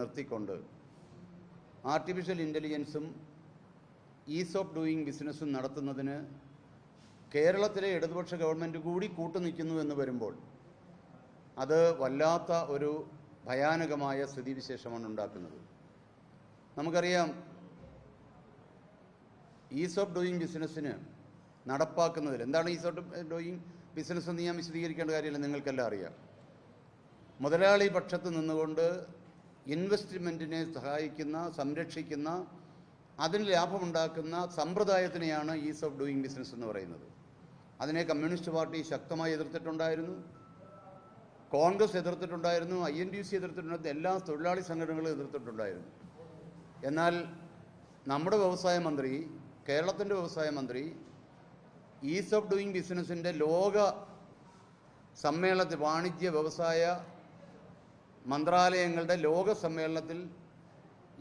നിർത്തിക്കൊണ്ട് ആർട്ടിഫിഷ്യൽ ഇന്റലിജൻസും ease of doing ബിസിനസ്സും നടത്തുന്നതിന് കേരളത്തിലെ ഇടതുപക്ഷ ഗവൺമെന്റ് കൂടി കൂട്ടുനിൽക്കുന്നു എന്ന് വരുമ്പോൾ അത് വല്ലാത്ത ഒരു ഭയാനകമായ സ്ഥിതിവിശേഷമാണ് ഉണ്ടാക്കുന്നത്. നമുക്കറിയാം ഈസ് ഓഫ് ഡൂയിങ് ബിസിനസ്സിന് നടപ്പാക്കുന്നതിൽ എന്താണ് ഈസ് ഓഫ് ഡൂയിങ് ബിസിനസ് എന്ന് ഞാൻ വിശദീകരിക്കേണ്ട കാര്യമില്ല നിങ്ങൾക്കെല്ലാം അറിയാം. മുതലാളി പക്ഷത്ത് നിന്നുകൊണ്ട് ഇൻവെസ്റ്റ്മെന്റിനെ സഹായിക്കുന്ന സംരക്ഷിക്കുന്ന അതിന് ലാഭമുണ്ടാക്കുന്ന സമ്പ്രദായത്തിനെയാണ് ഈസ് ഓഫ് ഡൂയിങ് ബിസിനസ് എന്ന് പറയുന്നത്. അതിനെ കമ്മ്യൂണിസ്റ്റ് പാർട്ടി ശക്തമായി എതിർത്തിട്ടുണ്ടായിരുന്നു. കോൺഗ്രസ് എതിർത്തിട്ടുണ്ടായിരുന്നു. ഐ എൻ ഡി സി എതിർത്തിട്ടുണ്ടായിരുന്നു. എല്ലാ തൊഴിലാളി സംഘടനകളും എതിർത്തിട്ടുണ്ടായിരുന്നു. എന്നാൽ നമ്മുടെ വ്യവസായ മന്ത്രി കേരളത്തിന്റെ വ്യവസായ മന്ത്രി ഈസ് ഓഫ് ഡൂയിങ് ബിസിനസ്സിന്റെ ലോക സമ്മേളനത്തിൽ വാണിജ്യ വ്യവസായ മന്ത്രാലയങ്ങളുടെ ലോക സമ്മേളനത്തിൽ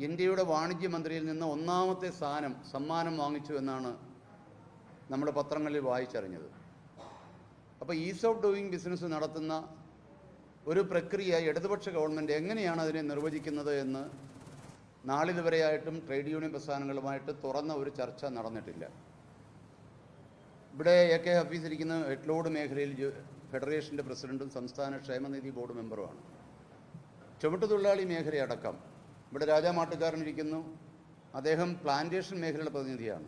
ഇന്ത്യയുടെ വാണിജ്യ മന്ത്രിയിൽ നിന്ന് ഒന്നാമത്തെ സ്ഥാനം സമ്മാനം വാങ്ങിച്ചു എന്നാണ് നമ്മുടെ പത്രങ്ങളിൽ വായിച്ചറിഞ്ഞത്. അപ്പോൾ ഈസ് ഓഫ് ഡൂയിങ് ബിസിനസ് നടത്തുന്ന ഒരു പ്രക്രിയ ഇടതുപക്ഷ ഗവൺമെന്റ് എങ്ങനെയാണ് അതിനെ നിർവചിക്കുന്നത് എന്ന് നാളിതുവരെയായിട്ടും ട്രേഡ് യൂണിയൻ പ്രസ്ഥാനങ്ങളുമായിട്ട് തുറന്ന ഒരു ചർച്ച നടന്നിട്ടില്ല. ഇവിടെ എ കെ ഹഫീസ് ഇരിക്കുന്ന എട്ലോഡ് മേഖലയിൽ ഫെഡറേഷന്റെ പ്രസിഡന്റും സംസ്ഥാന ക്ഷേമനിധി ബോർഡ് മെമ്പറുമാണ്. ചുമട്ടുതൊഴിലാളി മേഖലയടക്കം ഇവിടെ രാജാമാട്ടുകാരൻ ഇരിക്കുന്നു. അദ്ദേഹം പ്ലാന്റേഷൻ മേഖലയുടെ പ്രതിനിധിയാണ്.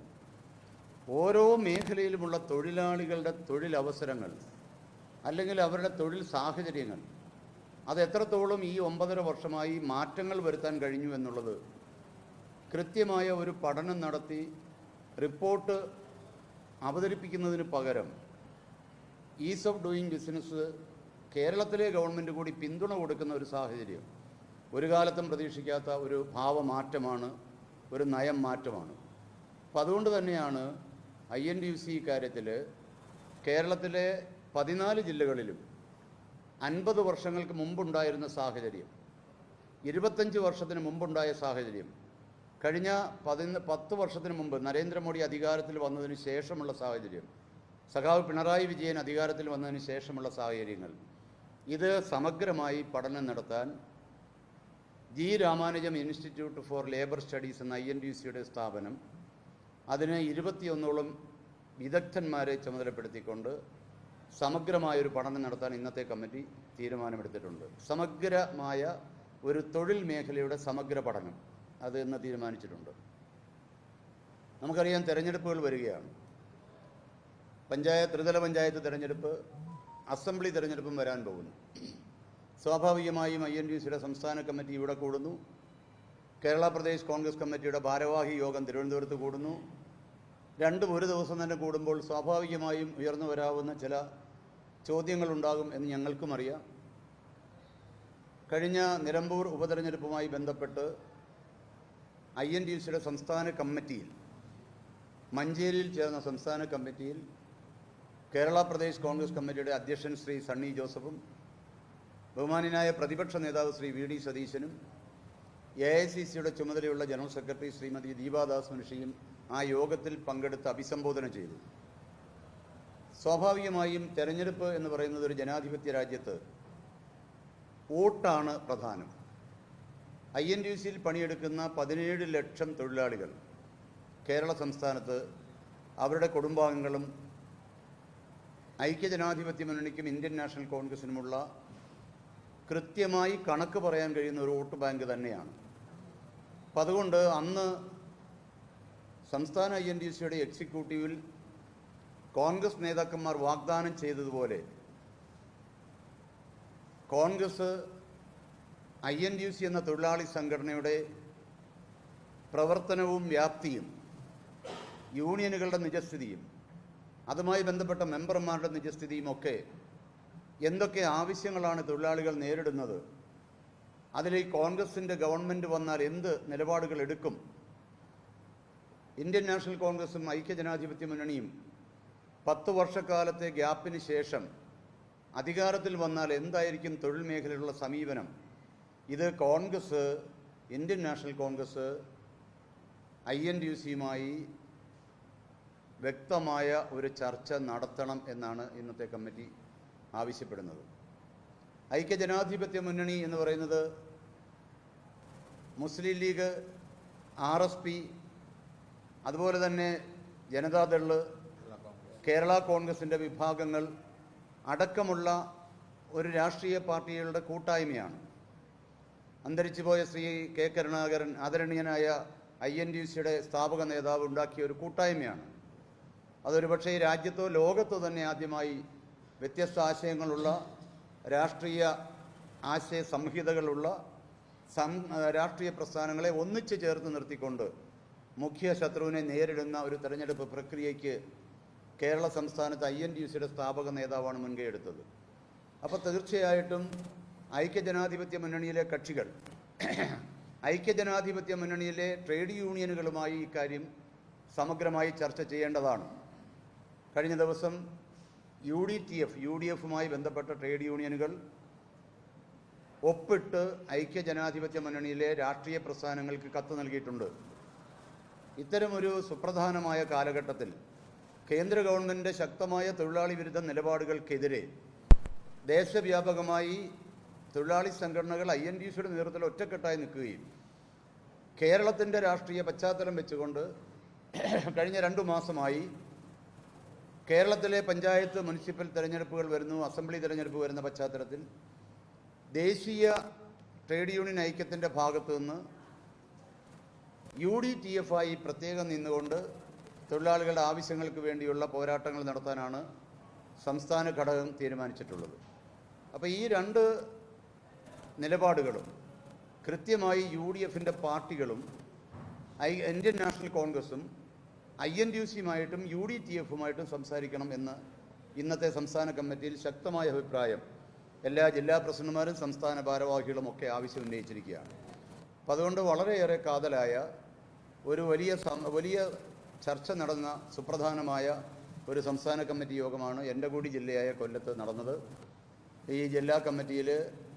ഓരോ മേഖലയിലുമുള്ള തൊഴിലാളികളുടെ തൊഴിലവസരങ്ങൾ അല്ലെങ്കിൽ അവരുടെ തൊഴിൽ സാഹചര്യങ്ങൾ അത് എത്രത്തോളം ഈ ഒമ്പതര വർഷമായി മാറ്റങ്ങൾ വരുത്താൻ കഴിഞ്ഞു എന്നുള്ളത് കൃത്യമായ ഒരു പഠനം നടത്തി റിപ്പോർട്ട് അവതരിപ്പിക്കുന്നതിന് പകരം ഈസ് ഓഫ് ഡൂയിങ് ബിസിനസ് കേരളത്തിലെ ഗവൺമെന്റ് കൂടി പിന്തുണ കൊടുക്കുന്ന ഒരു സാഹചര്യം. ഒരു കാലത്തും പ്രതീക്ഷിക്കാത്ത ഒരു ഭാവമാറ്റമാണ് ഒരു നയം മാറ്റമാണ്. അപ്പം അതുകൊണ്ട് തന്നെയാണ് I N D U C കാര്യത്തിൽ കേരളത്തിലെ പതിനാല് ജില്ലകളിലും അൻപത് വർഷങ്ങൾക്ക് മുമ്പുണ്ടായിരുന്ന സാഹചര്യം ഇരുപത്തഞ്ച് വർഷത്തിന് മുമ്പുണ്ടായ സാഹചര്യം കഴിഞ്ഞ പതിന പത്ത് വർഷത്തിന് മുമ്പ് നരേന്ദ്രമോദി അധികാരത്തിൽ വന്നതിന് ശേഷമുള്ള സാഹചര്യം സഖാവ് പിണറായി വിജയൻ അധികാരത്തിൽ വന്നതിന് ശേഷമുള്ള സാഹചര്യങ്ങൾ ഇത് സമഗ്രമായി പഠനം നടത്താൻ G Ramanujam institute for labour studies എന്ന ഐ എൻ ഡി സിയുടെ സ്ഥാപനം അതിന് ഇരുപത്തിയൊന്നോളം വിദഗ്ധന്മാരെ ചുമതലപ്പെടുത്തിക്കൊണ്ട് സമഗ്രമായൊരു പഠനം നടത്താൻ ഇന്നത്തെ കമ്മിറ്റി തീരുമാനമെടുത്തിട്ടുണ്ട്. സമഗ്രമായ ഒരു തൊഴിൽ മേഖലയുടെ സമഗ്ര പഠനം അത് ഇന്ന് തീരുമാനിച്ചിട്ടുണ്ട്. നമുക്കറിയാം തിരഞ്ഞെടുപ്പുകൾ വരികയാണ്. പഞ്ചായത്ത് ത്രിതല പഞ്ചായത്ത് തെരഞ്ഞെടുപ്പ് അസംബ്ലി തിരഞ്ഞെടുപ്പും വരാൻ പോകുന്നു. സ്വാഭാവികമായും ഐ എൻ ഡി സിയുടെ സംസ്ഥാന കമ്മിറ്റി ഇവിടെ കൂടുന്നു. കേരള പ്രദേശ് കോൺഗ്രസ് കമ്മിറ്റിയുടെ ഭാരവാഹി യോഗം തിരുവനന്തപുരത്ത് കൂടുന്നു. രണ്ടും ഒരു ദിവസം തന്നെ കൂടുമ്പോൾ സ്വാഭാവികമായും ഉയർന്നു വരാവുന്ന ചില ചോദ്യങ്ങളുണ്ടാകും എന്ന് ഞങ്ങൾക്കും അറിയാം. കഴിഞ്ഞ നിലമ്പൂർ ഉപതെരഞ്ഞെടുപ്പുമായി ബന്ധപ്പെട്ട് ഐ എൻ ഡി സിയുടെ സംസ്ഥാന കമ്മിറ്റിയിൽ മഞ്ചേരിയിൽ ചേർന്ന സംസ്ഥാന കമ്മിറ്റിയിൽ കേരള പ്രദേശ് കോൺഗ്രസ് കമ്മിറ്റിയുടെ അധ്യക്ഷൻ ശ്രീ സണ്ണി ജോസഫും ബഹുമാനായ പ്രതിപക്ഷ നേതാവ് ശ്രീ വി ഡി സതീശനും എ ഐ സി സിയുടെ ചുമതലയുള്ള ജനറൽ സെക്രട്ടറി ശ്രീമതി ദീപാദാസ് മുൻഷിയും ആ യോഗത്തിൽ പങ്കെടുത്ത് അഭിസംബോധന ചെയ്തു. സ്വാഭാവികമായും തെരഞ്ഞെടുപ്പ് എന്ന് പറയുന്നത് ഒരു ജനാധിപത്യ രാജ്യത്ത് വോട്ടാണ് പ്രധാനം. ഐ എൻ ഡി സിയിൽ പണിയെടുക്കുന്ന പതിനേഴ് ലക്ഷം തൊഴിലാളികൾ കേരള സംസ്ഥാനത്ത് അവരുടെ കുടുംബാംഗങ്ങളും ഐക്യജനാധിപത്യ മുന്നണിക്കും ഇന്ത്യൻ നാഷണൽ കോൺഗ്രസിനുമുള്ള കൃത്യമായി കണക്ക് പറയാൻ കഴിയുന്ന ഒരു വോട്ട് ബാങ്ക് തന്നെയാണ്. അപ്പം അതുകൊണ്ട് അന്ന് സംസ്ഥാന ഐ എൻ ഡി സിയുടെ എക്സിക്യൂട്ടീവിൽ കോൺഗ്രസ് നേതാക്കന്മാർ വാഗ്ദാനം ചെയ്തതുപോലെ Congress I N D C എന്ന തൊഴിലാളി സംഘടനയുടെ പ്രവർത്തനവും വ്യാപ്തിയും യൂണിയനുകളുടെ നിജസ്ഥിതിയും അതുമായി ബന്ധപ്പെട്ട മെമ്പർമാരുടെ നിജസ്ഥിതിയും ഒക്കെ എന്തൊക്കെ ആവശ്യങ്ങളാണ് തൊഴിലാളികൾ നേരിടുന്നത്? അതിൽ ഈ കോൺഗ്രസിന്റെ ഗവൺമെന്റ് വന്നാൽ എന്ത് നിലപാടുകൾ എടുക്കും? ഇന്ത്യൻ നാഷണൽ കോൺഗ്രസും ഐക്യജനാധിപത്യ മുന്നണിയും പത്ത് വർഷക്കാലത്തെ ഗ്യാപ്പിന് ശേഷം അധികാരത്തിൽ വന്നാൽ എന്തായിരിക്കും തൊഴിൽ മേഖലയിലുള്ള സമീപനം? ഇത് Congress Indian national Congress I N D U സിയുമായി വ്യക്തമായ ഒരു ചർച്ച നടത്തണം എന്നാണ് ഇന്നത്തെ കമ്മിറ്റി ആവശ്യപ്പെടുന്നത്. ഐക്യ ജനാധിപത്യ മുന്നണി എന്ന് പറയുന്നത് Muslim League R S P അതുപോലെ തന്നെ ജനതാദൾ കേരള കോൺഗ്രസിന്റെ വിഭാഗങ്ങൾ അടക്കമുള്ള ഒരു രാഷ്ട്രീയ പാർട്ടികളുടെ കൂട്ടായ്മയാണ്. അന്തരിച്ചുപോയ ശ്രീ കെ കരുണാകരൻ ആദരണീയനായ ഐ എൻ ഡി സിയുടെ സ്ഥാപക നേതാവ് ഉണ്ടാക്കിയ ഒരു കൂട്ടായ്മയാണ്. അതൊരു പക്ഷേ രാജ്യത്തോ ലോകത്തോ തന്നെ ആദ്യമായി വ്യത്യസ്ത ആശയങ്ങളുള്ള രാഷ്ട്രീയ ആശയ സംഹിതകളുള്ള സം രാഷ്ട്രീയ പ്രസ്ഥാനങ്ങളെ ഒന്നിച്ചു ചേർത്ത് നിർത്തിക്കൊണ്ട് മുഖ്യ ശത്രുവിനെ നേരിടുന്ന ഒരു തെരഞ്ഞെടുപ്പ് പ്രക്രിയയ്ക്ക് കേരള സംസ്ഥാനത്ത് ഐ എൻ ഡി സിയുടെ സ്ഥാപക നേതാവാണ് മുൻകൈ എടുത്തത്. അപ്പോൾ തീർച്ചയായിട്ടും ഐക്യജനാധിപത്യ മുന്നണിയിലെ കക്ഷികൾ ഐക്യജനാധിപത്യ മുന്നണിയിലെ ട്രേഡ് യൂണിയനുകളുമായി ഇക്കാര്യം സമഗ്രമായി ചർച്ച ചെയ്യേണ്ടതാണ്. കഴിഞ്ഞ ദിവസം U D T F U D എഫുമായി ബന്ധപ്പെട്ട ട്രേഡ് യൂണിയനുകൾ ഒപ്പിട്ട് ഐക്യജനാധിപത്യ മുന്നണിയിലെ രാഷ്ട്രീയ പ്രസ്ഥാനങ്ങൾക്ക് കത്ത് നൽകിയിട്ടുണ്ട്. ഇത്തരമൊരു സുപ്രധാനമായ കാലഘട്ടത്തിൽ കേന്ദ്ര ഗവൺമെന്റ് ശക്തമായ തൊഴിലാളി വിരുദ്ധ നിലപാടുകൾക്കെതിരെ ദേശവ്യാപകമായി തൊഴിലാളി സംഘടനകൾ ഐ എൻ ഡി സിയുടെ നേതൃത്വത്തിൽ ഒറ്റക്കെട്ടായി നിൽക്കുകയും കേരളത്തിന്റെ രാഷ്ട്രീയ പശ്ചാത്തലം വെച്ചുകൊണ്ട് കഴിഞ്ഞ രണ്ടു മാസമായി കേരളത്തിലെ പഞ്ചായത്ത് മുനിസിപ്പൽ തിരഞ്ഞെടുപ്പുകൾ വരുന്നു അസംബ്ലി തിരഞ്ഞെടുപ്പ് വരുന്ന പശ്ചാത്തലത്തിൽ ദേശീയ ട്രേഡ് യൂണിയൻ ഐക്യത്തിന്റെ ഭാഗത്തു നിന്ന് യു ഡി ടി എഫ് ആയി പ്രത്യേകം നിന്നുകൊണ്ട് തൊഴിലാളികളുടെ ആവശ്യങ്ങൾക്ക് വേണ്ടിയുള്ള പോരാട്ടങ്ങൾ നടത്താനാണ് സംസ്ഥാന ഘടകം തീരുമാനിച്ചിട്ടുള്ളത്. അപ്പോൾ ഈ രണ്ട് നിലപാടുകളും കൃത്യമായി യു ഡി എഫിന്റെ പാർട്ടികളും ഇന്ത്യൻ നാഷണൽ കോൺഗ്രസും ഐ എൻ ഡി സിയുമായിട്ടും യു ഡി ടി എഫുമായിട്ടും സംസാരിക്കണം എന്ന് ഇന്നത്തെ സംസ്ഥാന കമ്മിറ്റിയിൽ ശക്തമായ അഭിപ്രായം എല്ലാ ജില്ലാ പ്രസിഡന്റുമാരും സംസ്ഥാന ഭാരവാഹികളും ഒക്കെ ആവശ്യം ഉന്നയിച്ചിരിക്കുകയാണ്. അപ്പം അതുകൊണ്ട് വളരെയേറെ കാതലായ ഒരു വലിയ വലിയ ചർച്ച നടന്ന സുപ്രധാനമായ ഒരു സംസ്ഥാന കമ്മിറ്റി യോഗമാണ് എന്റെ കൂടി ജില്ലയായ കൊല്ലത്ത് നടന്നത്. ഈ ജില്ലാ കമ്മിറ്റിയിൽ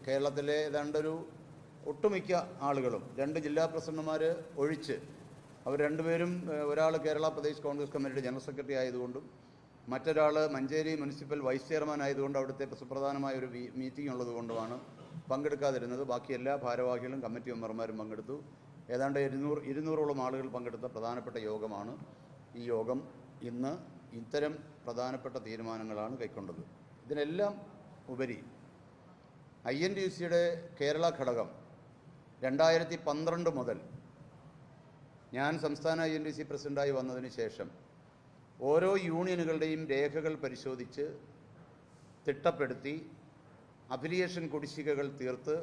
കേരളത്തിലെ ഏതാണ്ടൊരു ഒട്ടുമിക്ക ആളുകളും രണ്ട് ജില്ലാ പ്രസിഡന്റുമാർ ഒഴിച്ച് അവർ രണ്ടുപേരും ഒരാൾ കേരള പ്രദേശ് കോൺഗ്രസ് കമ്മിറ്റിയുടെ ജനറൽ സെക്രട്ടറി ആയതുകൊണ്ടും മറ്റൊരാൾ മഞ്ചേരി മുനിസിപ്പൽ വൈസ് ചെയർമാൻ ആയതുകൊണ്ട് അവിടുത്തെ സുപ്രധാനമായ ഒരു മീറ്റിംഗ് ഉള്ളതുകൊണ്ടുമാണ് പങ്കെടുക്കാതിരുന്നത്. ബാക്കി എല്ലാ ഭാരവാഹികളും കമ്മിറ്റി മെമ്പർമാരും പങ്കെടുത്തു. ഏതാണ്ട് ഇരുന്നൂറ് ഇരുന്നൂറോളം ആളുകൾ പങ്കെടുത്ത പ്രധാനപ്പെട്ട യോഗമാണ് ഈ യോഗം. ഇന്ന് ഇത്തരം പ്രധാനപ്പെട്ട തീരുമാനങ്ങളാണ് കൈക്കൊണ്ടത്. ഇതിനെല്ലാം ഉപരി ഐ എൻ ഡി സിയുടെ കേരള ഘടകം രണ്ടായിരത്തി പന്ത്രണ്ട് മുതൽ ഞാൻ സംസ്ഥാന ഐ എൻ ഡി സി പ്രസിഡന്റായി വന്നതിന് ശേഷം ഓരോ യൂണിയനുകളുടെയും രേഖകൾ പരിശോധിച്ച് തിട്ടപ്പെടുത്തി അഫിലിയേഷൻ കുടിശ്ശികകൾ തീർത്ത്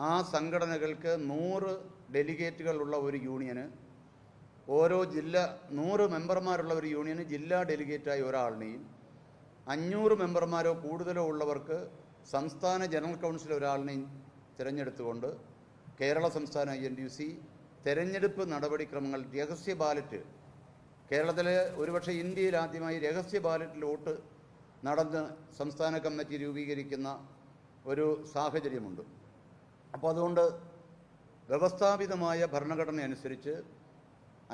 ആ സംഘടനകൾക്ക് നൂറ് ഡെലിഗേറ്റുകളുള്ള ഒരു യൂണിയന് ഓരോ ജില്ല നൂറ് മെമ്പർമാരുള്ള ഒരു യൂണിയന് ജില്ലാ ഡെലിഗേറ്റായി ഒരാളിനെയും അഞ്ഞൂറ് മെമ്പർമാരോ കൂടുതലോ ഉള്ളവർക്ക് സംസ്ഥാന ജനറൽ കൗൺസിൽ ഒരാളിനെയും തിരഞ്ഞെടുത്തുകൊണ്ട് കേരള സംസ്ഥാന ഐ എൻ ഡി സി തെരഞ്ഞെടുപ്പ് നടപടിക്രമങ്ങൾ രഹസ്യ ബാലറ്റ്. കേരളത്തിൽ ഒരുപക്ഷെ ഇന്ത്യയിൽ ആദ്യമായി രഹസ്യ ബാലറ്റിൽ വോട്ട് നടന്ന് സംസ്ഥാന കമ്മിറ്റി രൂപീകരിക്കുന്ന ഒരു സാഹചര്യമുണ്ട്. അപ്പോൾ അതുകൊണ്ട് വ്യവസ്ഥാപിതമായ ഭരണഘടന അനുസരിച്ച്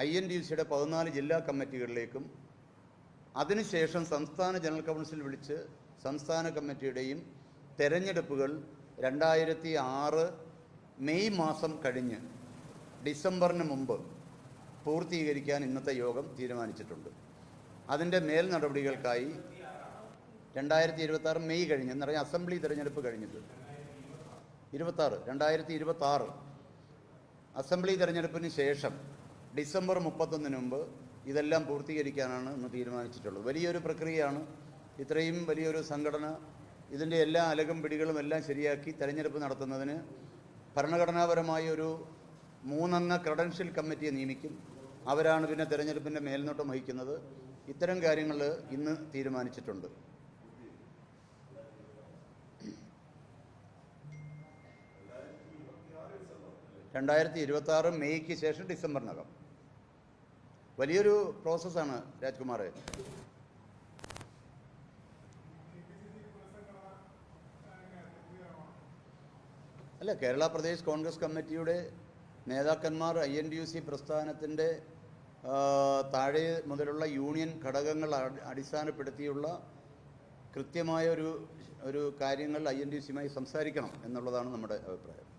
ഐ എൻ ഡി സിയുടെ പതിനാല് ജില്ലാ കമ്മിറ്റികളിലേക്കും അതിനുശേഷം സംസ്ഥാന ജനറൽ കൗൺസിൽ വിളിച്ച് സംസ്ഥാന കമ്മിറ്റിയുടെയും തെരഞ്ഞെടുപ്പുകൾ രണ്ടായിരത്തി ആറ് മെയ് മാസം കഴിഞ്ഞ് ഡിസംബറിന് മുമ്പ് പൂർത്തീകരിക്കാൻ ഇന്നത്തെ യോഗം തീരുമാനിച്ചിട്ടുണ്ട്. അതിന്റെ മേൽ നടപടികൾക്കായി രണ്ടായിരത്തി ഇരുപത്തി ആറ് മെയ് കഴിഞ്ഞ് എന്ന് പറഞ്ഞാൽ അസംബ്ലി തിരഞ്ഞെടുപ്പ് കഴിഞ്ഞിട്ട്. ഇരുപത്താറ് രണ്ടായിരത്തി ഇരുപത്തി ആറ് അസംബ്ലി തിരഞ്ഞെടുപ്പിന് ശേഷം ഡിസംബർ മുപ്പത്തൊന്നിന് മുമ്പ് ഇതെല്ലാം പൂർത്തീകരിക്കാനാണ് ഇന്ന് തീരുമാനിച്ചിട്ടുള്ളത്. വലിയൊരു പ്രക്രിയയാണ്. ഇത്രയും വലിയൊരു സംഘടന ഇതിന്റെ എല്ലാ അലകും പിടികളും എല്ലാം ശരിയാക്കി തെരഞ്ഞെടുപ്പ് നടത്തുന്നതിന് ഭരണഘടനാപരമായ ഒരു മൂന്നംഗ ക്രെഡൻഷ്യൽ കമ്മിറ്റിയെ നിയമിക്കും. അവരാണ് പിന്നെ തെരഞ്ഞെടുപ്പിന്റെ മേൽനോട്ടം വഹിക്കുന്നത്. ഇത്തരം കാര്യങ്ങൾ ഇന്ന് തീരുമാനിച്ചിട്ടുണ്ട്. രണ്ടായിരത്തി ഇരുപത്തി ആറ് മെയ്ക്ക് ശേഷം ഡിസംബറിനകം. വലിയൊരു പ്രോസസ്സാണ് രാജ്കുമാറെ. അല്ല കേരള പ്രദേശ് കോൺഗ്രസ് കമ്മിറ്റിയുടെ നേതാക്കന്മാർ I N D U C പ്രസ്ഥാനത്തിന്റെ താഴെ മുതലുള്ള യൂണിയൻ ഘടകങ്ങൾ അടി- അടിസ്ഥാനപ്പെടുത്തിയുള്ള കൃത്യമായ ഒരു ഒരു കാര്യങ്ങൾ ഐ എൻ ഡി സിയുമായി സംസാരിക്കണം എന്നുള്ളതാണ് നമ്മുടെ അഭിപ്രായം.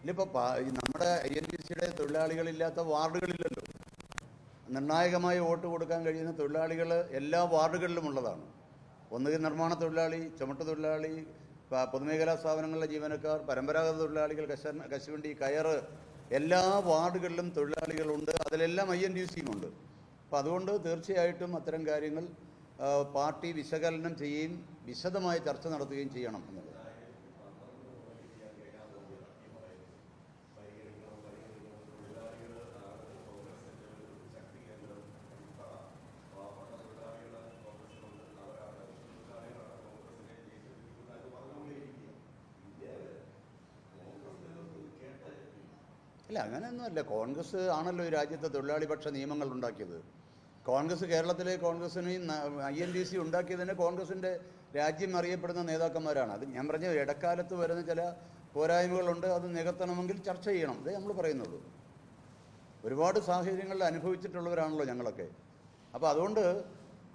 ഇല്ലിപ്പോൾ നമ്മുടെ ഐ എൻ ടി സിയുടെ തൊഴിലാളികളില്ലാത്ത വാർഡുകളില്ലല്ലോ. നിർണായകമായ വോട്ട് കൊടുക്കാൻ കഴിയുന്ന തൊഴിലാളികൾ എല്ലാ വാർഡുകളിലും ഉള്ളതാണ്. ഒന്നുകിൽ നിർമ്മാണ തൊഴിലാളി ചുമട്ട് തൊഴിലാളി പൊതുമേഖലാ സ്ഥാപനങ്ങളിലെ ജീവനക്കാർ പരമ്പരാഗത തൊഴിലാളികൾ കശ കശുവണ്ടി കയറ് എല്ലാ വാർഡുകളിലും തൊഴിലാളികളുണ്ട്. അതിലെല്ലാം ഐ എൻ ഡി സിയും ഉണ്ട്. അപ്പം അതുകൊണ്ട് തീർച്ചയായിട്ടും അത്തരം കാര്യങ്ങൾ പാർട്ടി വിശകലനം ചെയ്യുകയും വിശദമായി ചർച്ച നടത്തുകയും ചെയ്യണം എന്നുള്ളത്. അങ്ങനെയൊന്നുമല്ല കോൺഗ്രസ് ആണല്ലോ ഈ രാജ്യത്തെ തൊഴിലാളിപക്ഷ നിയമങ്ങൾ ഉണ്ടാക്കിയത്. കോൺഗ്രസ് കേരളത്തിലെ കോൺഗ്രസിന് ഐ എൻ ഡി സി ഉണ്ടാക്കിയതിന് കോൺഗ്രസിന്റെ രാജ്യം അറിയപ്പെടുന്ന നേതാക്കന്മാരാണ്. അത് ഞാൻ പറഞ്ഞ ഇടക്കാലത്ത് വരുന്ന ചില പോരായ്മകളുണ്ട് അത് നികത്തണമെങ്കിൽ ചർച്ച ചെയ്യണം. ഇതേ നമ്മൾ പറയുന്നുള്ളൂ. ഒരുപാട് സാഹചര്യങ്ങളിൽ അനുഭവിച്ചിട്ടുള്ളവരാണല്ലോ ഞങ്ങളൊക്കെ. അപ്പോൾ അതുകൊണ്ട്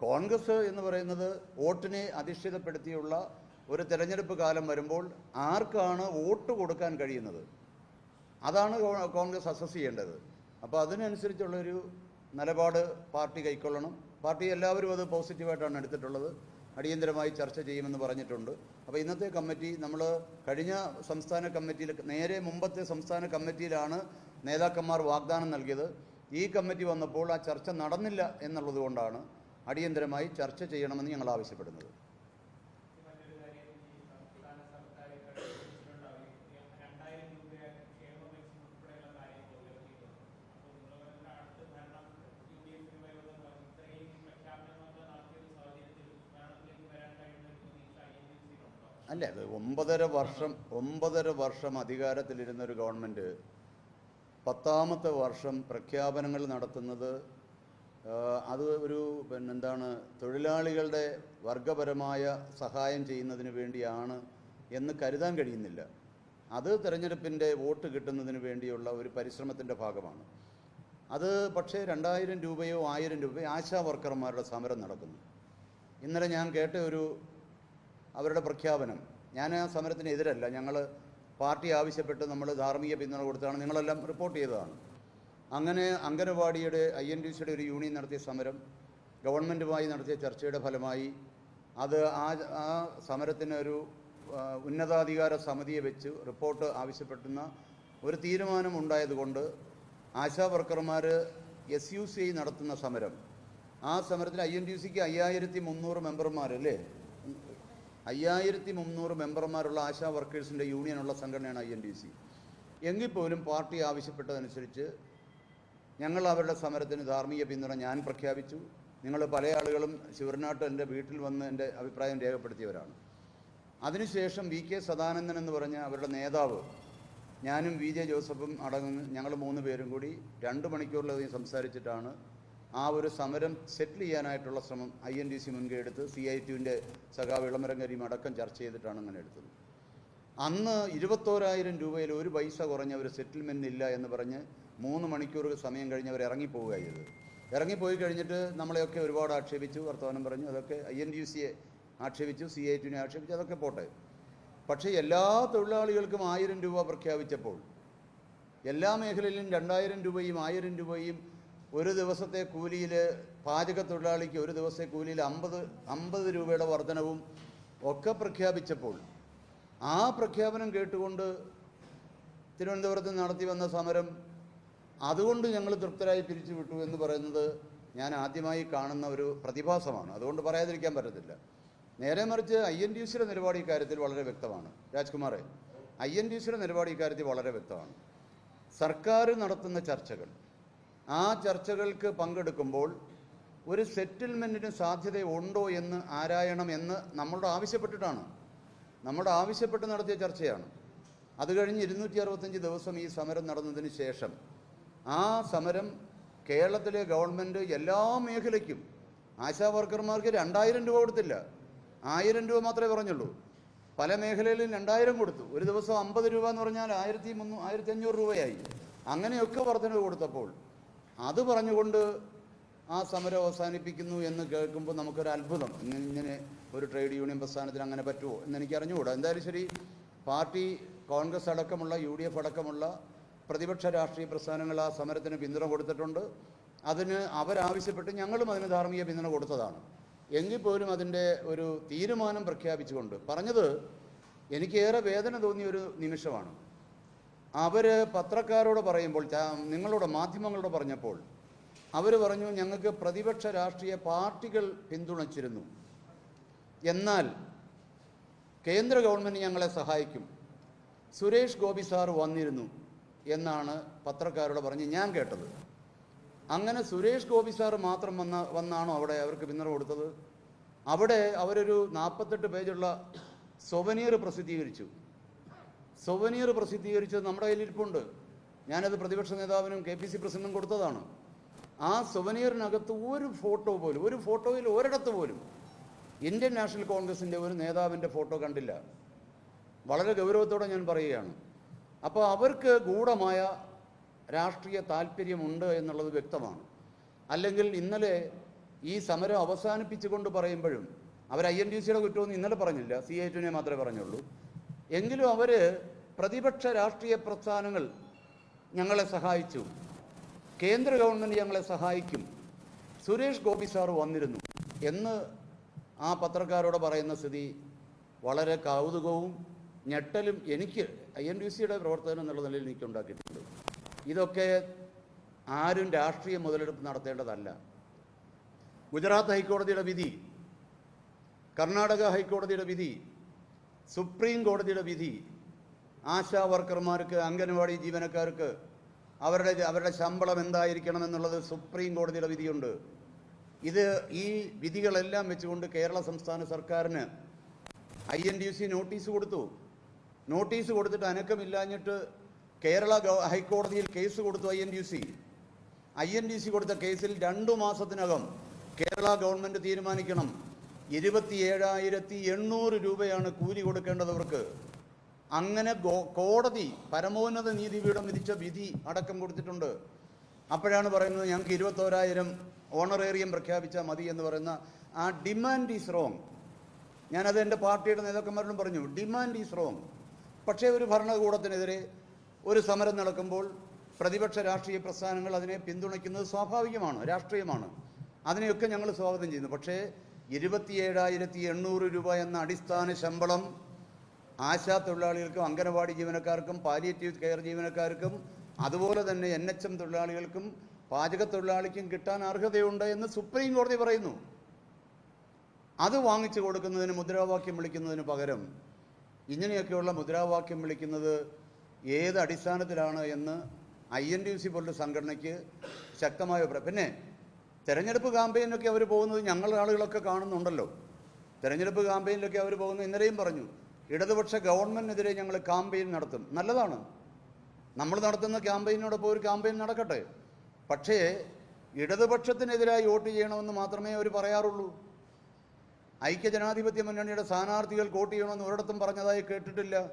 കോൺഗ്രസ് എന്ന് പറയുന്നത് വോട്ടിനെ അധിഷ്ഠിതപ്പെടുത്തിയുള്ള ഒരു തെരഞ്ഞെടുപ്പ് കാലം വരുമ്പോൾ ആർക്കാണ് വോട്ട് കൊടുക്കാൻ കഴിയുന്നത്? അതാണ് കോൺഗ്രസ് അസസ് ചെയ്യേണ്ടത്. അപ്പോൾ അതിനനുസരിച്ചുള്ളൊരു നിലപാട് പാർട്ടി കൈക്കൊള്ളണം. പാർട്ടി എല്ലാവരും അത് പോസിറ്റീവായിട്ടാണ് എടുത്തിട്ടുള്ളത്. അടിയന്തരമായി ചർച്ച ചെയ്യുമെന്ന് പറഞ്ഞിട്ടുണ്ട്. അപ്പോൾ ഇന്നത്തെ കമ്മിറ്റി നമ്മൾ കഴിഞ്ഞ സംസ്ഥാന കമ്മിറ്റിയിൽ നേരെ മുമ്പത്തെ സംസ്ഥാന കമ്മിറ്റിയിലാണ് നേതാക്കന്മാർ വാഗ്ദാനം നൽകിയത്. ഈ കമ്മിറ്റി വന്നപ്പോൾ ആ ചർച്ച നടന്നില്ല എന്നുള്ളത് കൊണ്ടാണ് അടിയന്തരമായി ചർച്ച ചെയ്യണമെന്ന് ഞങ്ങൾ ആവശ്യപ്പെടുന്നത് മറ്റൊരു കാര്യം ഈ സംസ്ഥാന സർക്കാർ ഘടിപ്പിച്ചിട്ടുണ്ടാവും രണ്ടായിരം രൂപ ക്ഷേമ പെൻഷൻ ഉൾപ്പെടെയുള്ള കാര്യങ്ങൾ ഉയർത്തിയിട്ടുണ്ട് അപ്പോൾ നിങ്ങൾ പറയുന്ന അടുത്ത ഭരണം യു ഡി എഫിന് വരുമെന്ന് പറഞ്ഞു ഇത്രയും പ്രഖ്യാപനങ്ങളൊക്കെ നടത്തിയ ഒരു സാഹചര്യത്തിൽ ഭരണത്തിലേക്ക് വരാൻ കഴിയുന്ന ഒരു പ്രതീക്ഷ ഐ എൻ ഡി സിയിലുണ്ടോ അല്ല? ഒമ്പതര വർഷം ഒമ്പതര വർഷം അധികാരത്തിലിരുന്ന ഒരു ഗവൺമെന്റ് പത്താമത്തെ വർഷം പ്രഖ്യാപനങ്ങൾ നടത്തുന്നത് അത് ഒരു പിന്നെന്താണ് തൊഴിലാളികളുടെ വർഗപരമായ സഹായം ചെയ്യുന്നതിന് വേണ്ടിയാണ് എന്ന് കരുതാൻ കഴിയുന്നില്ല. അത് തിരഞ്ഞെടുപ്പിന്റെ വോട്ട് കിട്ടുന്നതിന് വേണ്ടിയുള്ള ഒരു പരിശ്രമത്തിന്റെ ഭാഗമാണ്. അത് പക്ഷേ രണ്ടായിരം രൂപയോ ആയിരം രൂപയോ ആശാ വർക്കർമാരുടെ സമരം നടക്കുന്നു. ഇന്നലെ ഞാൻ കേട്ട ഒരു അവരുടെ പ്രഖ്യാപനം. ഞാൻ ആ സമരത്തിന് എതിരല്ല. ഞങ്ങൾ പാർട്ടി ആവശ്യപ്പെട്ട് നമ്മൾ ധാർമ്മിക പിന്തുണ കൊടുത്താണ് നിങ്ങളെല്ലാം റിപ്പോർട്ട് ചെയ്തതാണ്. അങ്ങനെ അംഗനവാടിയുടെ ഐ എൻ ഡി സിയുടെ ഒരു യൂണിയൻ നടത്തിയ സമരം ഗവൺമെന്റുമായി നടത്തിയ ചർച്ചയുടെ ഫലമായി അത് ആ ആ സമരത്തിന് ഒരു ഉന്നതാധികാര സമിതിയെ വെച്ച് റിപ്പോർട്ട് ആവശ്യപ്പെടുന്ന ഒരു തീരുമാനം ഉണ്ടായതുകൊണ്ട് ആശാ വർക്കർമാർ എസ് യു സി നടത്തുന്ന സമരം. ആ സമരത്തിൽ ഐ എൻ ഡി സിക്ക് അയ്യായിരത്തി മുന്നൂറ് മെമ്പർമാരല്ലേ? അയ്യായിരത്തി മുന്നൂറ് മെമ്പർമാരുള്ള ആശാ വർക്കേഴ്സിന്റെ യൂണിയനുള്ള സംഘടനയാണ് ഐ എൻ ഡി സി. എങ്കിൽ പോലും പാർട്ടി ആവശ്യപ്പെട്ടതനുസരിച്ച് ഞങ്ങൾ അവരുടെ സമരത്തിന് ധാർമ്മിക പിന്തുണ ഞാൻ പ്രഖ്യാപിച്ചു. നിങ്ങൾ പല ആളുകളും ശിവരനാട്ട് എന്റെ വീട്ടിൽ വന്ന് എന്റെ അഭിപ്രായം രേഖപ്പെടുത്തിയവരാണ്. അതിനുശേഷം വി കെ സദാനന്ദൻ എന്ന് പറഞ്ഞ അവരുടെ നേതാവ് ഞാനും വി ജെ ജോസഫും അടങ്ങുന്ന ഞങ്ങൾ മൂന്ന് പേരും കൂടി രണ്ട് മണിക്കൂറിലധികം സംസാരിച്ചിട്ടാണ് ആ ഒരു സമരം സെറ്റിൽ ചെയ്യാനായിട്ടുള്ള ശ്രമം ഐ എൻ ഡി സി മുൻകൈ എടുത്ത് സി ഐ ടുവിന്റെ സഖാവ് ഇളമരം അടക്കം ചർച്ച ചെയ്തിട്ടാണ് അങ്ങനെ എടുത്തത്. അന്ന് ഇരുപത്തോരായിരം രൂപയിൽ ഒരു പൈസ കുറഞ്ഞ ഒരു സെറ്റിൽമെന്റ് ഇല്ല എന്ന് പറഞ്ഞ് മൂന്ന് മണിക്കൂർ സമയം കഴിഞ്ഞ് അവർ ഇറങ്ങിപ്പോവുകയായിരുന്നു ഇറങ്ങിപ്പോയി കഴിഞ്ഞിട്ട് നമ്മളെയൊക്കെ ഒരുപാട് ആക്ഷേപിച്ചു വർത്തമാനം പറഞ്ഞു അതൊക്കെ ഐ എൻ ഡി സിയെ ആക്ഷേപിച്ചു സി ഐ ടിനെ ആക്ഷേപിച്ചു അതൊക്കെ പോട്ടെ. പക്ഷേ എല്ലാ തൊഴിലാളികൾക്കും ആയിരം രൂപ പ്രഖ്യാപിച്ചപ്പോൾ എല്ലാ മേഖലയിലും രണ്ടായിരം രൂപയും ആയിരം രൂപയും ഒരു ദിവസത്തെ കൂലിയിൽ പാചക തൊഴിലാളിക്ക് ഒരു ദിവസത്തെ കൂലിയിൽ അമ്പത് അമ്പത് രൂപയുടെ വർധനവും ഒക്കെ പ്രഖ്യാപിച്ചപ്പോൾ ആ പ്രഖ്യാപനം കേട്ടുകൊണ്ട് തിരുവനന്തപുരത്ത് നടത്തി വന്ന സമരം അതുകൊണ്ട് ഞങ്ങൾ തൃപ്തരായി പിരിച്ചുവിട്ടു എന്ന് പറയുന്നത് ഞാൻ ആദ്യമായി കാണുന്ന ഒരു പ്രതിഭാസമാണ്. അതുകൊണ്ട് പറയാതിരിക്കാൻ പറ്റത്തില്ല. നേരെ മറിച്ച് ഐ എൻ ഡി സിയുടെ നിലപാട് ഇക്കാര്യത്തിൽ വളരെ വ്യക്തമാണ്. രാജ്കുമാറെ ഐ എൻ ഡി സിയുടെ നിലപാട് ഇക്കാര്യത്തിൽ വളരെ വ്യക്തമാണ്. സർക്കാർ നടത്തുന്ന ചർച്ചകൾ ആ ചർച്ചകൾക്ക് പങ്കെടുക്കുമ്പോൾ ഒരു സെറ്റിൽമെന്റിന് സാധ്യതയുണ്ടോ എന്ന് ആരായണം എന്ന് നമ്മളോട് ആവശ്യപ്പെട്ടിട്ടാണ്. നമ്മുടെ ആവശ്യപ്പെട്ട് നടത്തിയ ചർച്ചയാണ്. അത് കഴിഞ്ഞ് ഇരുന്നൂറ്റി അറുപത്തഞ്ച് ദിവസം ഈ സമരം നടന്നതിന് ശേഷം ആ സമരം കേരളത്തിലെ ഗവൺമെന്റ് എല്ലാ മേഖലയ്ക്കും ആശാ വർക്കർമാർക്ക് രണ്ടായിരം രൂപ കൊടുത്തില്ല. ആയിരം രൂപ മാത്രമേ പറഞ്ഞുള്ളൂ. പല മേഖലയിലും രണ്ടായിരം കൊടുത്തു. ഒരു ദിവസം അമ്പത് രൂപ എന്ന് പറഞ്ഞാൽ ആയിരത്തി മുന്നൂ ആയിരത്തി അഞ്ഞൂറ് രൂപയായി. അങ്ങനെയൊക്കെ വർധനവ് കൊടുത്തപ്പോൾ അത് പറഞ്ഞുകൊണ്ട് ആ സമരം അവസാനിപ്പിക്കുന്നു എന്ന് കേൾക്കുമ്പോൾ നമുക്കൊരു അത്ഭുതം. ഇങ്ങനെ ഇങ്ങനെ ഒരു ട്രേഡ് യൂണിയൻ പ്രസ്ഥാനത്തിന് അങ്ങനെ പറ്റുമോ എന്ന് എനിക്ക് അറിഞ്ഞുകൂടാ എന്തായാലും ശരി പാർട്ടി കോൺഗ്രസ് അടക്കമുള്ള യു ഡി എഫ് അടക്കമുള്ള പ്രതിപക്ഷ രാഷ്ട്രീയ പ്രസ്ഥാനങ്ങൾ ആ സമരത്തിന് പിന്തുണ കൊടുത്തിട്ടുണ്ട്. അതിന് അവരാവശ്യപ്പെട്ട് ഞങ്ങളും അതിന് ധാർമ്മിക പിന്തുണ കൊടുത്തതാണ്. എങ്കിൽ പോലും അതിന്റെ ഒരു തീരുമാനം പ്രഖ്യാപിച്ചുകൊണ്ട്. പറഞ്ഞത് എനിക്കേറെ വേദന തോന്നിയ ഒരു നിമിഷമാണ്. അവർ പത്രക്കാരോട് പറയുമ്പോൾ നിങ്ങളുടെ മാധ്യമങ്ങളോട് പറഞ്ഞപ്പോൾ അവർ പറഞ്ഞു ഞങ്ങൾക്ക് പ്രതിപക്ഷ രാഷ്ട്രീയ പാർട്ടികൾ പിന്തുണച്ചിരുന്നു. എന്നാൽ കേന്ദ്ര ഗവൺമെന്റ് ഞങ്ങളെ സഹായിക്കും. സുരേഷ് ഗോപി സാർ വന്നിരുന്നു എന്നാണ് പത്രക്കാരോട് പറഞ്ഞ് ഞാൻ കേട്ടത്. അങ്ങനെ സുരേഷ് ഗോപി സാർ മാത്രം വന്ന വന്നാണോ അവിടെ അവർക്ക് പിന്തുണ കൊടുത്തത്? അവിടെ അവരൊരു നാൽപ്പത്തെട്ട് പേജുള്ള സൊവനീർ പ്രസിദ്ധീകരിച്ചു. സൊവനീർ പ്രസിദ്ധീകരിച്ചത് നമ്മുടെ കയ്യിലിരിപ്പുണ്ട്. ഞാനത് പ്രതിപക്ഷ നേതാവിനും കെ പി സി പ്രസിഡന്റും കൊടുത്തതാണ്. ആ സൊവനീറിനകത്ത് ഒരു ഫോട്ടോ പോലും ഒരു ഫോട്ടോയിൽ ഒരിടത്ത് പോലും ഇന്ത്യൻ നാഷണൽ കോൺഗ്രസിന്റെ ഒരു നേതാവിന്റെ ഫോട്ടോ കണ്ടില്ല. വളരെ ഗൗരവത്തോടെ ഞാൻ പറയുകയാണ്. അപ്പോൾ അവർക്ക് ഗൂഢമായ രാഷ്ട്രീയ താല്പര്യമുണ്ട് എന്നുള്ളത് വ്യക്തമാണ്. അല്ലെങ്കിൽ ഇന്നലെ ഈ സമരം അവസാനിപ്പിച്ചുകൊണ്ട് പറയുമ്പോഴും അവർ ഐ എൻ ഡി സിയുടെ കുറ്റമൊന്നും ഇന്നലെ പറഞ്ഞില്ല സി ഐ ടുവിനെ മാത്രമേ പറഞ്ഞുള്ളൂ. എങ്കിലും അവർ പ്രതിപക്ഷ രാഷ്ട്രീയ പ്രസ്ഥാനങ്ങൾ ഞങ്ങളെ സഹായിച്ചു. കേന്ദ്ര ഗവൺമെന്റ് ഞങ്ങളെ സഹായിക്കും. സുരേഷ് ഗോപി സാർ വന്നിരുന്നു എന്ന് ആ പത്രക്കാരോട് പറയുന്ന സ്ഥിതി വളരെ കൗതുകവും ഞെട്ടലും എനിക്ക് ഐ എൻ ഡി സിയുടെ പ്രവർത്തനം എന്നുള്ള നിലയിൽ എനിക്ക് ഉണ്ടാക്കിയിട്ടുണ്ട്. ഇതൊക്കെ ആരും രാഷ്ട്രീയ മുതലെടുപ്പ് നടത്തേണ്ടതല്ല. ഗുജറാത്ത് ഹൈക്കോടതിയുടെ വിധി കർണാടക ഹൈക്കോടതിയുടെ വിധി സുപ്രീം കോടതിയുടെ വിധി ആശാ വർക്കർമാർക്ക് അംഗനവാടി ജീവനക്കാർക്ക് അവരുടെ അവരുടെ ശമ്പളം എന്തായിരിക്കണം എന്നുള്ളത് സുപ്രീം കോടതിയുടെ വിധിയുണ്ട്. ഇത് ഈ വിധികളെല്ലാം വെച്ചുകൊണ്ട് കേരള സംസ്ഥാന സർക്കാരിന് I N D C notice കൊടുത്തു. നോട്ടീസ് കൊടുത്തിട്ട് അനക്കമില്ലാഞ്ഞിട്ട് കേരള ഹൈക്കോടതിയിൽ കേസ് കൊടുത്തു I N D C. I N D C കൊടുത്ത കേസിൽ രണ്ടു മാസത്തിനകം കേരള ഗവൺമെന്റ് തീരുമാനിക്കണം. ഇരുപത്തി ഏഴായിരത്തി എണ്ണൂറ് രൂപയാണ് കൂലി കൊടുക്കേണ്ടതവർക്ക്. അങ്ങനെ കോടതി പരമോന്നത നീതിപീഠം വിധിച്ച വിധി അടക്കം കൊടുത്തിട്ടുണ്ട്. അപ്പോഴാണ് പറയുന്നത് ഞങ്ങൾക്ക് ഇരുപത്തോരായിരം ഓണറേറിയം പ്രഖ്യാപിച്ചാൽ മതി എന്ന് പറയുന്ന ആ ഡിമാൻഡ് ഈസ് റോങ് ഞാനത് എന്റെ പാർട്ടിയുടെ നേതാക്കന്മാരോടും പറഞ്ഞു ഡിമാൻഡ് ഈസ് റോങ് പക്ഷേ ഒരു ഭരണകൂടത്തിനെതിരെ ഒരു സമരം നടക്കുമ്പോൾ പ്രതിപക്ഷ രാഷ്ട്രീയ പ്രസ്ഥാനങ്ങൾ അതിനെ പിന്തുണയ്ക്കുന്നത് സ്വാഭാവികമാണ് രാഷ്ട്രീയമാണ്. അതിനെയൊക്കെ ഞങ്ങൾ സ്വാഗതം ചെയ്യുന്നു. പക്ഷേ ഇരുപത്തിയേഴായിരത്തി എണ്ണൂറ് രൂപ എന്ന അടിസ്ഥാന ശമ്പളം ആശാ തൊഴിലാളികൾക്കും അംഗനവാടി ജീവനക്കാർക്കും പാലിയേറ്റീവ് കെയർ ജീവനക്കാർക്കും അതുപോലെ തന്നെ എൻ എച്ച് എം തൊഴിലാളികൾക്കും പാചക തൊഴിലാളിക്കും കിട്ടാൻ അർഹതയുണ്ട് എന്ന് സുപ്രീം കോടതി പറയുന്നു. അത് വാങ്ങിച്ചു കൊടുക്കുന്നതിന് മുദ്രാവാക്യം വിളിക്കുന്നതിന് പകരം ഇങ്ങനെയൊക്കെയുള്ള മുദ്രാവാക്യം വിളിക്കുന്നത് ഏത് അടിസ്ഥാനത്തിലാണ് എന്ന് ഐ എൻ ഡി സി പോലുള്ള സംഘടനയ്ക്ക് ശക്തമായ പിന്നെ തെരഞ്ഞെടുപ്പ് ക്യാമ്പയിനൊക്കെ അവർ പോകുന്നത് ഞങ്ങളുടെ ആളുകളൊക്കെ കാണുന്നുണ്ടല്ലോ. തെരഞ്ഞെടുപ്പ് ക്യാമ്പയിനിലൊക്കെ അവർ പോകുന്നു ഇന്നലെയും പറഞ്ഞു. ഇടതുപക്ഷ ഗവൺമെന്റിനെതിരെ ഞങ്ങൾ ക്യാമ്പയിൻ നടത്തും. നല്ലതാണ്. നമ്മൾ നടത്തുന്ന ക്യാമ്പയിനോടൊപ്പം ഒരു ക്യാമ്പയിൻ നടക്കട്ടെ. പക്ഷേ ഇടതുപക്ഷത്തിനെതിരായി വോട്ട് ചെയ്യണമെന്ന് മാത്രമേ അവർ പറയാറുള്ളൂ. ഐക്യജനാധിപത്യ മുന്നണിയുടെ സ്ഥാനാർത്ഥികൾ വോട്ട് ചെയ്യണമെന്ന് ഒരിടത്തും പറഞ്ഞതായി കേട്ടിട്ടില്ല.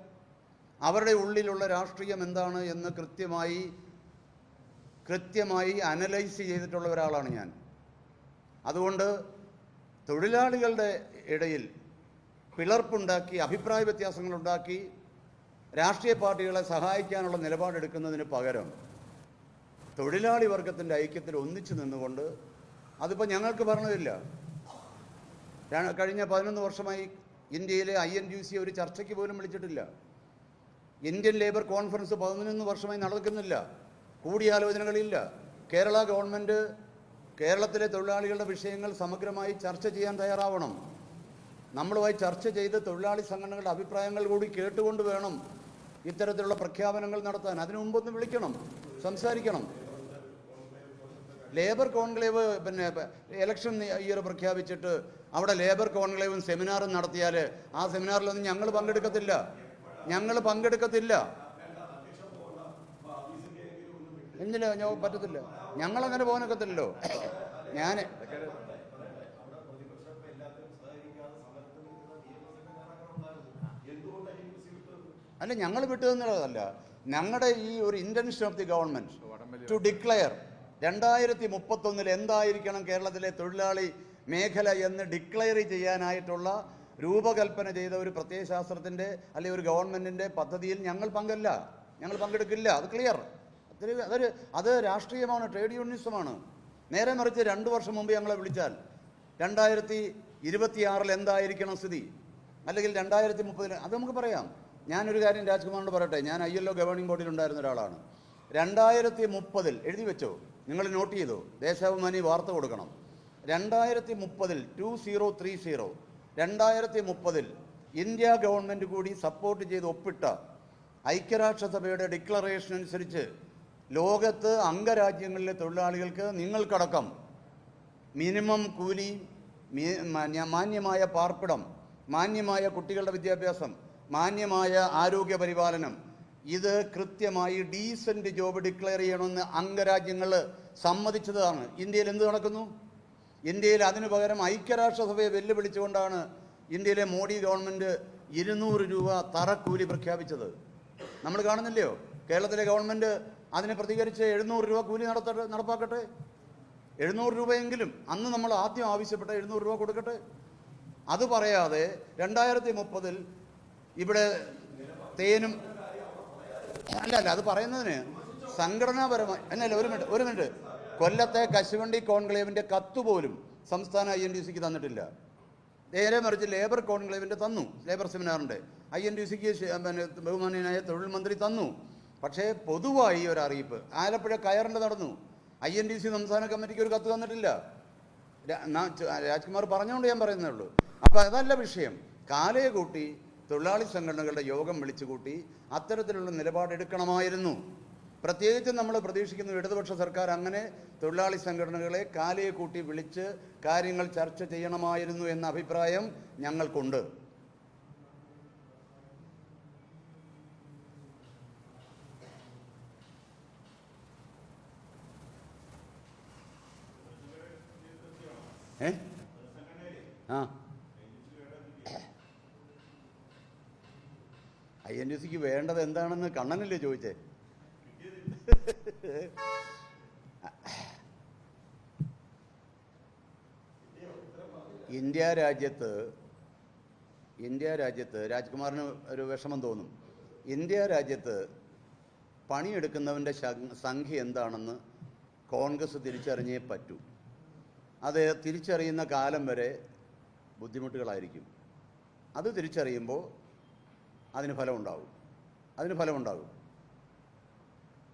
അവരുടെ ഉള്ളിലുള്ള രാഷ്ട്രീയം എന്താണ് എന്ന് കൃത്യമായി കൃത്യമായി അനലൈസ് ചെയ്തിട്ടുള്ള ഒരാളാണ് ഞാൻ. അതുകൊണ്ട് തൊഴിലാളികളുടെ ഇടയിൽ പിളർപ്പുണ്ടാക്കി അഭിപ്രായ വ്യത്യാസങ്ങളുണ്ടാക്കി രാഷ്ട്രീയ പാർട്ടികളെ സഹായിക്കാനുള്ള നിലപാടെടുക്കുന്നതിന് പകരം തൊഴിലാളി വർഗത്തിന്റെ ഐക്യത്തിൽ ഒന്നിച്ചു നിന്നുകൊണ്ട് അതിപ്പോൾ ഞങ്ങൾക്ക് ര- കഴിഞ്ഞ പതിനൊന്ന് വർഷമായി ഇന്ത്യയിലെ ഐ എൻ യു സി ഒരു ചർച്ചയ്ക്ക് പോലും വിളിച്ചിട്ടില്ല. ഇന്ത്യൻ ലേബർ കോൺഫറൻസ് പതിനൊന്ന് വർഷമായി നടക്കുന്നില്ല. കൂടിയാലോചനകളില്ല. കേരള ഗവൺമെന്റ് കേരളത്തിലെ തൊഴിലാളികളുടെ വിഷയങ്ങൾ സമഗ്രമായി ചർച്ച ചെയ്യാൻ തയ്യാറാവണം. നമ്മളുമായി ചർച്ച ചെയ്ത് തൊഴിലാളി സംഘടനകളുടെ അഭിപ്രായങ്ങൾ കൂടി കേട്ടുകൊണ്ട് വേണം ഇത്തരത്തിലുള്ള പ്രഖ്യാപനങ്ങൾ നടത്താൻ. അതിനു മുമ്പൊന്ന് വിളിക്കണം സംസാരിക്കണം. ലേബർ കോൺക്ലേവ് പിന്നെ ഇലക്ഷൻ ഇയർ പ്രഖ്യാപിച്ചിട്ട് അവിടെ ലേബർ കോൺക്ലേവും സെമിനാറും നടത്തിയാൽ ആ സെമിനാറിലൊന്നും ഞങ്ങൾ പങ്കെടുക്കത്തില്ല. ഞങ്ങൾ പങ്കെടുക്കത്തില്ല. എന്തിനാ? ഞാൻ പറ്റത്തില്ല. ഞങ്ങൾ അങ്ങനെ പോകാനൊക്കത്തില്ലല്ലോ. ഞാൻ അല്ല ഞങ്ങൾ വിട്ടതെന്നുള്ളതല്ല ഞങ്ങളുടെ ഈ ഒരു intention of the government to declare രണ്ടായിരത്തി മുപ്പത്തൊന്നിൽ എന്തായിരിക്കണം കേരളത്തിലെ തൊഴിലാളി മേഖല എന്ന് ഡിക്ലെയർ ചെയ്യാനായിട്ടുള്ള രൂപകൽപ്പന ചെയ്ത ഒരു പ്രത്യയശാസ്ത്രത്തിന്റെ അല്ലെങ്കിൽ ഒരു ഗവൺമെന്റിന്റെ പദ്ധതിയിൽ ഞങ്ങൾ പങ്കല്ല. ഞങ്ങൾ പങ്കെടുക്കില്ല. അത് ക്ലിയർ അതൊരു അതൊരു അത് രാഷ്ട്രീയമാണ് ട്രേഡ് യൂണിയനിസമാണ് നേരെ മറിച്ച് രണ്ട് വർഷം മുമ്പ് ഞങ്ങളെ വിളിച്ചാൽ രണ്ടായിരത്തി ഇരുപത്തിയാറിൽ എന്തായിരിക്കണം സ്ഥിതി? അല്ലെങ്കിൽ രണ്ടായിരത്തി മുപ്പതിൽ അത് നമുക്ക് പറയാം. ഞാനൊരു കാര്യം രാജ്കുമാറിനോട് പറയട്ടെ ഞാൻ ഐ എൽ ഒ ഗവേണിംഗ് ബോർഡിൽ ഉണ്ടായിരുന്ന ഒരാളാണ്. രണ്ടായിരത്തി മുപ്പതിൽ എഴുതി വെച്ചോ നിങ്ങൾ നോട്ട് ചെയ്തോ ദേശാഭിമാനി വാർത്ത കൊടുക്കണം. രണ്ടായിരത്തി മുപ്പതിൽ ടു സീറോ ത്രീ സീറോ രണ്ടായിരത്തി മുപ്പതിൽ ഇന്ത്യ ഗവൺമെന്റ് കൂടി സപ്പോർട്ട് ചെയ്ത് ഒപ്പിട്ട ഐക്യരാഷ്ട്രസഭയുടെ ഡിക്ലറേഷൻ അനുസരിച്ച് ലോകത്ത് അംഗരാജ്യങ്ങളിലെ തൊഴിലാളികൾക്ക് നിങ്ങൾക്കടക്കം മിനിമം കൂലി മാന്യമായ പാർപ്പിടം മാന്യമായ കുട്ടികളുടെ വിദ്യാഭ്യാസം മാന്യമായ ആരോഗ്യ പരിപാലനം ഇത് കൃത്യമായി ഡീസന്റ് ജോബ് ഡിക്ലെയർ ചെയ്യണമെന്ന് അംഗരാജ്യങ്ങൾ സമ്മതിച്ചതാണ്. ഇന്ത്യയിൽ എന്ത് നടക്കുന്നു? ഇന്ത്യയിൽ അതിനു പകരം ഐക്യരാഷ്ട്രസഭയെ വെല്ലുവിളിച്ചുകൊണ്ടാണ് ഇന്ത്യയിലെ മോഡി ഗവൺമെന്റ് ഇരുന്നൂറ് രൂപ തറക്കൂലി പ്രഖ്യാപിച്ചത്. നമ്മൾ കാണുന്നില്ലയോ? കേരളത്തിലെ ഗവൺമെന്റ് അതിനെ പ്രതികരിച്ച് എഴുന്നൂറ് രൂപ കൂലി നടത്ത നടപ്പാക്കട്ടെ? എഴുന്നൂറ് രൂപയെങ്കിലും അന്ന് നമ്മൾ ആദ്യം ആവശ്യപ്പെട്ട എഴുന്നൂറ് രൂപ കൊടുക്കട്ടെ? അത് പറയാതെ രണ്ടായിരത്തി മുപ്പതിൽ ഇവിടെ തേനും അല്ല അല്ല അത് പറയുന്നതിന് സംഘടനാപരമായി അല്ലല്ല ഒരു മിനിറ്റ് ഒരു മിനിറ്റ്. കൊല്ലത്തെ കശുവണ്ടി കോൺക്ലേവിന്റെ കത്ത് പോലും സംസ്ഥാന ഐ എൻ ഡി സിക്ക് തന്നിട്ടില്ല. നേരെ മറിച്ച് ലേബർ കോൺക്ലേവിന്റെ തന്നു ലേബർ സെമിനാറിന്റെ ഐ എൻ ഡി സിക്ക് പിന്നെ ബഹുമാനീയനായ തൊഴിൽ മന്ത്രി തന്നു. പക്ഷേ പൊതുവായി ഒരു അറിയിപ്പ് ആലപ്പുഴ കയറിന്റെ നടന്നു. ഐ എൻ ഡി സി സംസ്ഥാന കമ്മിറ്റിക്ക് ഒരു കത്ത് തന്നിട്ടില്ല. രാജ്കുമാർ പറഞ്ഞുകൊണ്ട് ഞാൻ പറയുന്നേ ഉള്ളൂ. അപ്പോൾ അതല്ല വിഷയം. കാലയെ കൂട്ടി തൊഴിലാളി സംഘടനകളുടെ യോഗം വിളിച്ചു കൂട്ടി അത്തരത്തിലുള്ള നിലപാടെടുക്കണമായിരുന്നു പ്രത്യേകിച്ച് നമ്മൾ പ്രതീക്ഷിക്കുന്നു ഇടതുപക്ഷ സർക്കാർ അങ്ങനെ തൊഴിലാളി സംഘടനകളെ കാലയെ കൂട്ടി വിളിച്ച് കാര്യങ്ങൾ ചർച്ച ചെയ്യണമായിരുന്നു എന്ന അഭിപ്രായം ഞങ്ങൾക്കുണ്ട്. ആ. ഐ എൻ ഡി സിക്ക് വേണ്ടത് എന്താണെന്ന് കണ്ണനല്ലേ ചോദിച്ചേ? ഇന്ത്യ രാജ്യത്ത് ഇന്ത്യ രാജ്യത്ത് രാജ്കുമാറിന് ഒരു വിഷമം തോന്നും. ഇന്ത്യ രാജ്യത്ത് പണിയെടുക്കുന്നവന്റെ സംഖ്യ എന്താണെന്ന് കോൺഗ്രസ് തിരിച്ചറിഞ്ഞേ പറ്റൂ. അത് തിരിച്ചറിയുന്ന കാലം വരെ ബുദ്ധിമുട്ടുകളായിരിക്കും. അത് തിരിച്ചറിയുമ്പോൾ അതിന് ഫലമുണ്ടാകും അതിന് ഫലമുണ്ടാകും.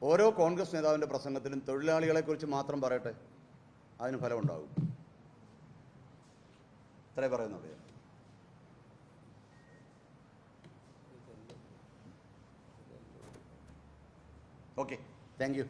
ഓരോ കോൺഗ്രസ് നേതാവിന്റെ പ്രസംഗത്തിലും തൊഴിലാളികളെക്കുറിച്ച് മാത്രം പറയട്ടെ അതിന് ഫലമുണ്ടാകും. ഇത്രേ പറയുന്നുള്ളൂ ഓക്കെ താങ്ക് യു.